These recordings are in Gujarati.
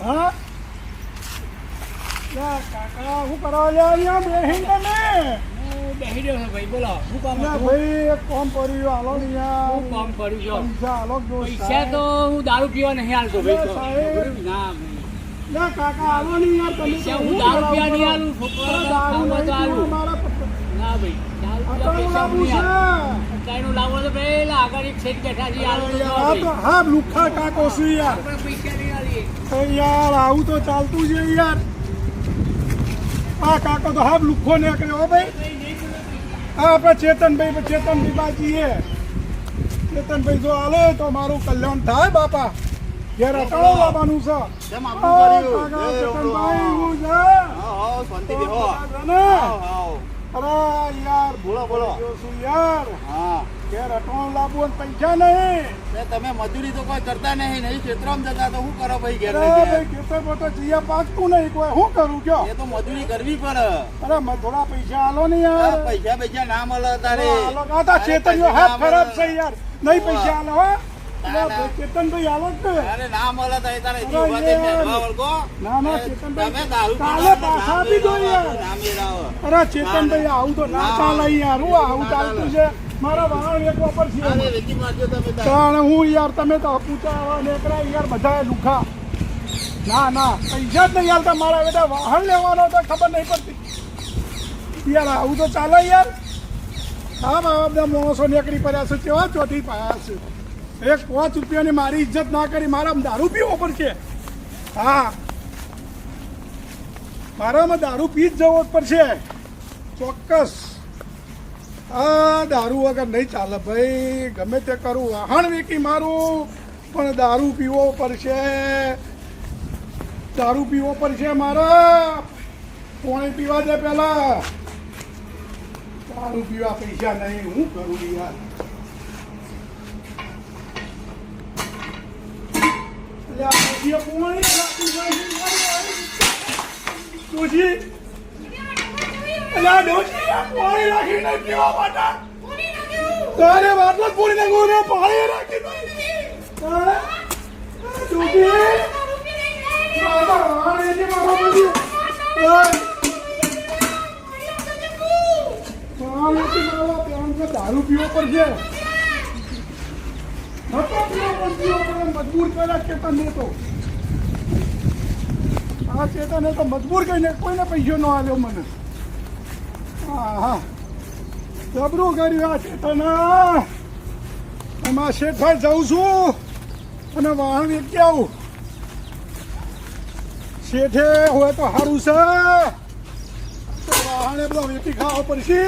હા? કાકા હું કરવા લે અહીંયા? બેહીને તમે હું રહ્યો છું ભાઈ બોલો શું કામ ભાઈ એક કોમ કર્યું હાલો ને યાર શું કામ કર્યું છે પૈસા હાલો પૈસા તો હું દારૂ પીવા નહીં હાલતો ભાઈ. સાહેબ. ના. કાકા આવો ને યાર તમે હું દારૂ પીવા નહીં? હાલું દારૂ. ના ભાઈ. યાર, આવું તો ચાલતું છે યાર. આ કાકો તો હાફ લુખો નીકળ્યો ભાઈ. હા આપણે ચેતનભાઈ ચેતનભાઈ બાજીએ. ચેતનભાઈ જો આલે તો મારું કલ્યાણ થાય બાપા. ઘેર અટાળો લાવવાનું છે. ચેતનભાઈ હું છે. અરે બોલો, બોલો. યાર. હા. કે રટવાનું લાવવું અને પૈસા નહીં. તે તમે મજૂરી તો કોઈ કરતા નહીં નહીં ક્ષેત્રમાં જતા તો શું કરો ભાઈ ઘેર? ભાઈ ખેતર પર તો જીયા પાકતું નહીં કોઈ શું કરું કયો? એ તો મજૂરી કરવી પડે. અરે થોડા પૈસા આલો ને યાર. પૈસા પૈસા ના મળે તારે. આલો કાતા ખેતર હાથ ખરાબ છે યાર. નહીં પૈસા આલો હો. ના, ના. જ ને અરે ના મળે તારે થઈને વળગો. ના, ના, એ તમે દારૂ કાલે પાછા આપી દો યાર. અરે ચેતનભાઈ આવું તો ના. ચાલે યાર હું આવું ચાલતું ચાલે. છે મારા વાહન વેચવા પર છે. કારણ હું યાર તમે તો પૂછા નેકરા યાર બધા લુખા ના ના પૈસા જ નહીં હાલતા મારા બેટા વાહન લેવાનો તો ખબર નહીં પડતી યાર આવું તો ચાલે યાર હા બાબા બધા માણસો નીકળી પડ્યા છે કેવા ચોથી પાયા છે એક પાંચ રૂપિયાની મારી ઇજ્જત ના કરી મારા દારૂ પીવો પડશે. હા. મારામાં દારૂ પી જ જવો પડશે. ચોક્કસ. આ દારૂ વગર નહીં ચાલે ભાઈ. ગમે તે કરું, વાહન વેકી મારું, પણ દારૂ પીવો પડશે. દારૂ પીવો પડશે મારા. પોણે પીવા દે પેલા દારૂ પીવા પૈસા નહીં, હું કરું યાર. ડોશીએ પાણી રાખી નહીં. ડોશી અલ્યા, ડોશી, આ પાણી રાખી પીવા માટે તારે વાટલો પૂરી નાખું ને પાણી રાખી નહીં ડોશી બાબા વાણ એની મારો બધી એની મારો પીવો પડશે પણ મજબૂર કર્યા ચેતન તો આ ચેતને તો મજબૂર કરીને કોઈને પૈસો ન આવ્યો મને. હા હા જબરું કર્યું આ ચેતન. એમાં શેઠભાઈ જાઉં છું અને વાહન વેચી આવું. શેઠે હોય તો સારું છે. વાહન બધા વેચી ખાવા પડશે.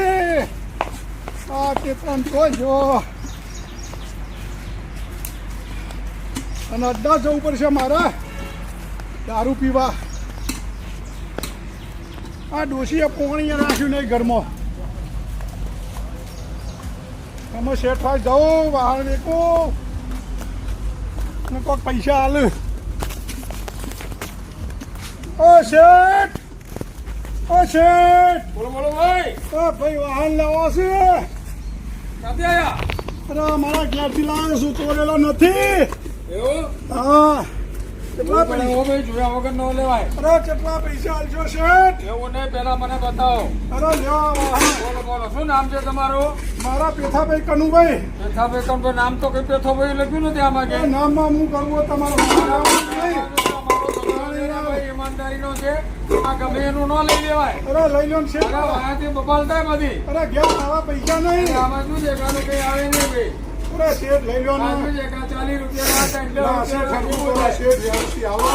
આ ચેતન તો જો. અને અડ્ડા જવું પડશે મારે દારૂ પીવા. આ ડોશીએ પોણી રાખ્યું નહીં ઘરમાં. તમે શેઠભાઈ જાઓ વાહન દેખો ને કોઈક પૈસા હાલ ઓ શેઠ! ઓ શેઠ! બોલો બોલો ભાઈ. ઓ ભાઈ વાહન લેવો છે. ક્યાંથી આયા? અરે મારા ઘેરથી લાવ્યો છું તોડેલો નથી. એવું? હા. કેટલા પૈસા? હવે જોયા વગર ન લેવાય. અરે કેટલા પૈસા આલશો શેઠ? એવું નહીં પેલા મને બતાવો. અરે લેવા બોલો બોલો શું નામ છે તમારું? મારા પેથાભાઈ કનુભાઈ. પેથાભાઈ કનુભાઈ નામ તો કઈ પેથોભાઈ લખ્યું નથી આમાં કે? નામમાં હું કરવો તમારો ઈમાનદારીનો છે. આ ગમે એનું ન લઈ લેવાય. અરે લઈ લો વાયાથી બબાલ બધી. અરે ગયા આવા પૈસા નહીં. આમાં શું છે? કઈ આવે નહીં ભાઈ. અરે શેઠ લઈ લો ચાલીસ રૂપિયા વ્યવસ્થિત આવો.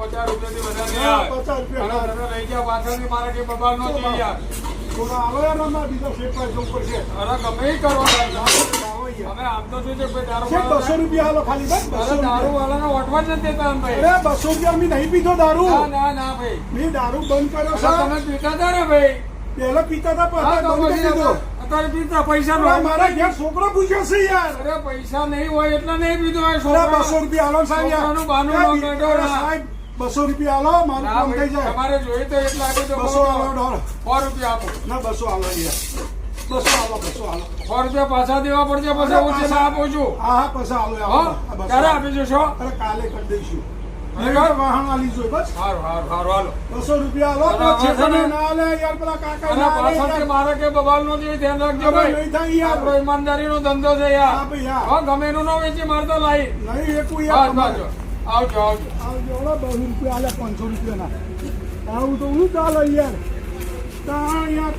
પચાસ પચાસ રૂપિયા. અને તમે લઈ જાઓ પાછળથી મારે કઈ બબાલ ન જોઈએ યાર. થોડા આવો યાર આમાં બીજા શેઠ પાસે જવું પડશે. અરે ગમે ઈ કરો. સાહેબ. આવો યાર. અમે આમ તો શું છે કોઈ દારૂ શેઠ બસો રૂપિયા હાલો ખાલી દારૂ. વાળાને જ નથી દેતા ભાઈ અરે બસો રૂપિયા મેં નહીં પીધો દારૂ. ના ના ભાઈ. મેં દારૂ બંધ કર્યો તમે પીતા હતા ને ભાઈ? પેલા પીતા હતા બંધ કરી દીધો. અત્યારે પીતા પૈસા નો મારા ઘેર છોકરો પૂછ્યો છે યાર. અરે પૈસા નહીં હોય એટલે નહીં પીધો હોય અરે બસો રૂપિયા હાલો સાહેબ કાઢો સાહેબ બસો રૂપિયા હાલો મારું કામ થઈ જાય. તમારે જોઈએ તો એટલા કે તો બસો હાલો ડોલર સો રૂપિયા આપો. ના બસો હાલો યાર. બસો હાલો બસો હાલો સો રૂપિયા પાછા દેવા પડશે પછી હું છે ના આપું છું. હા હા બસો હાલો આ આપી જશો? કાલે કરી દઈશું. વાહન જોઈ બસ? સારું સારું સારું હાલો. બસો રૂપિયા છે? ને? ના લે યાર પેલા કાકા ના મારે કે બબાલ નો ધ્યાન રાખજો ભાઈ. નહીં થાય યાર. આપણો ઈમાનદારીનો ધંધો છે હા યાર ભાઈ હા. હા ગમે નું ન વેચી મારતો લાઈ. નહીં એકું યાર. આવજો આવજો. આવજો બસો રૂપિયા આલે પાંચસો રૂપિયાના. આવું તો હું ચાલે યાર. તાણ યાર.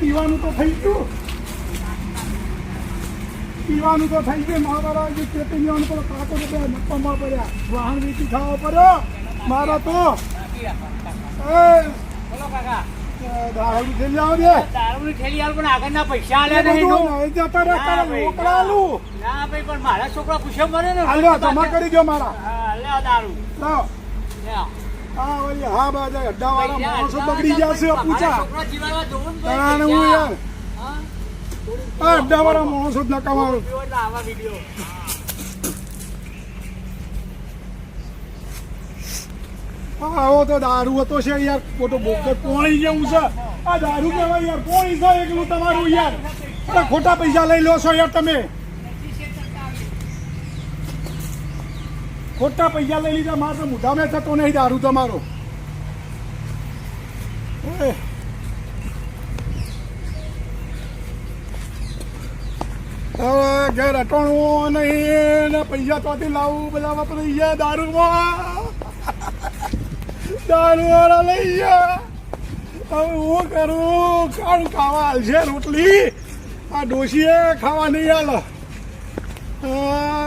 પીવાનું તો થઈ ગયું. પીવાનું તો થઈ ગયું. મારા ચેતી લેવાનું પડે કાકો રૂપિયા નફામાં પડ્યા. વાહન વેચી ખાવા પડ્યો. મારા તો દારૂની થેલી હાલ પણ આગળના પૈસા એ આલ્યા નહીં જતા રે તારે ભાઈ, ના. ભાઈ પણ મારા છોકરા પૂછ્યો મને ને. જમા કરી દો મારા. હા, લે આ દારૂ. લાવ હા વળી હા બધા અડ્ડાવાળા પૈસા માણસો બગડી જશે પૂછા. તાણ હું યાર? આ અડ્ડાવાળા માણસો જ નકામા આવા તો દારૂ હતો છે યાર. ખોટો બોકર પોણી જેવું છે. આ દારૂ કહેવાય યાર. પોણી છે એકલું તમારું યાર. અરે ખોટા પૈસા લઈ લો છો યાર તમે. ખોટા પૈસા લઈ લીધા. તો મુદ્દામે થતો નહીં દારૂ તમારો. એ. હવે ઘેર અટાણું નહીં, ને પૈસા ત્યાંથી લાવવું બધા વપરાઈ ગયા દારૂમાં. દારૂ વાળા લઈ ગયા. હવે હું કરું? કાળ ખાવા હાલશે રોટલી? આ ડોશીએ ખાવા નહીં હાલો.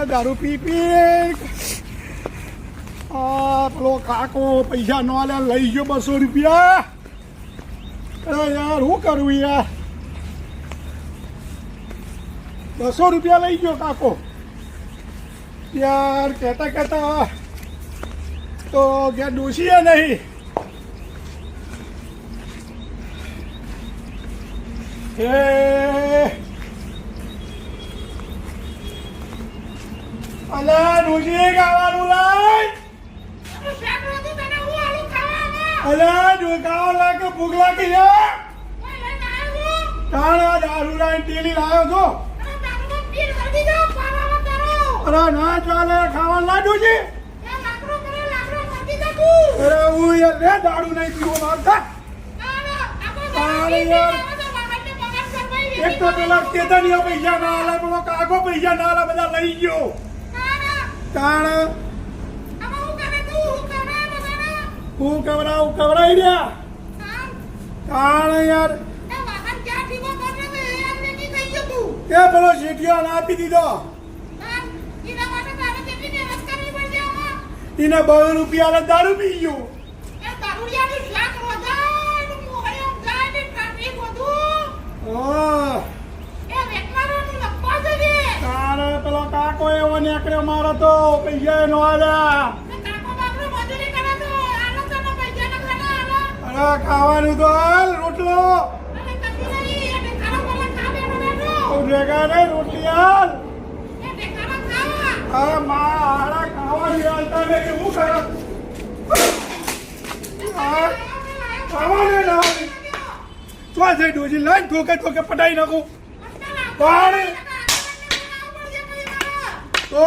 દારૂ પી પી. પેલો કાકો પૈસા ન આલે લઈ ગયો બસો રૂપિયા. યાર, હું કરું યાર? બસો રૂપિયા લઈ ગયો કાકો. યાર કહેતા કહેતા તો કે ડોશીએ નહીં. હે. અલા ડોશી ખાવાનું લાય. અલા લાગે ભૂખ લાગી છે? તાણા દારૂ લાઈન ટેલી લાવ્યો છો? અરે ના ચાલે ખાવા ના છે અરે હું યાર રે દારૂ નહીં પીવો મારતા એક તો પેલા કેતનીઓ પૈસા ના આલે પેલો કાગો પૈસા ના આલે બધા લઈ ગયો. તાણ. હું કવરાવું કવરાઈ રહ્યા. તાણ યાર. કે પેલો શેઠિયો ના આપી દીધો. એને બહુ રૂપિયા દારૂ પી ગયું. તારે પેલો કાકો એવો નીકળ્યો મારો તો પૈસા નો આલ્યા. અરે ખાવાનું તો હાલ રોટલો. ભેગા રે રોટલી હાલ અરે મા હાડા ખાવાની હાલતા ને કે હું કરે ના તો ડોજી? ઠોકે ઠોકે પટાઈ નાખું. પાણી. તો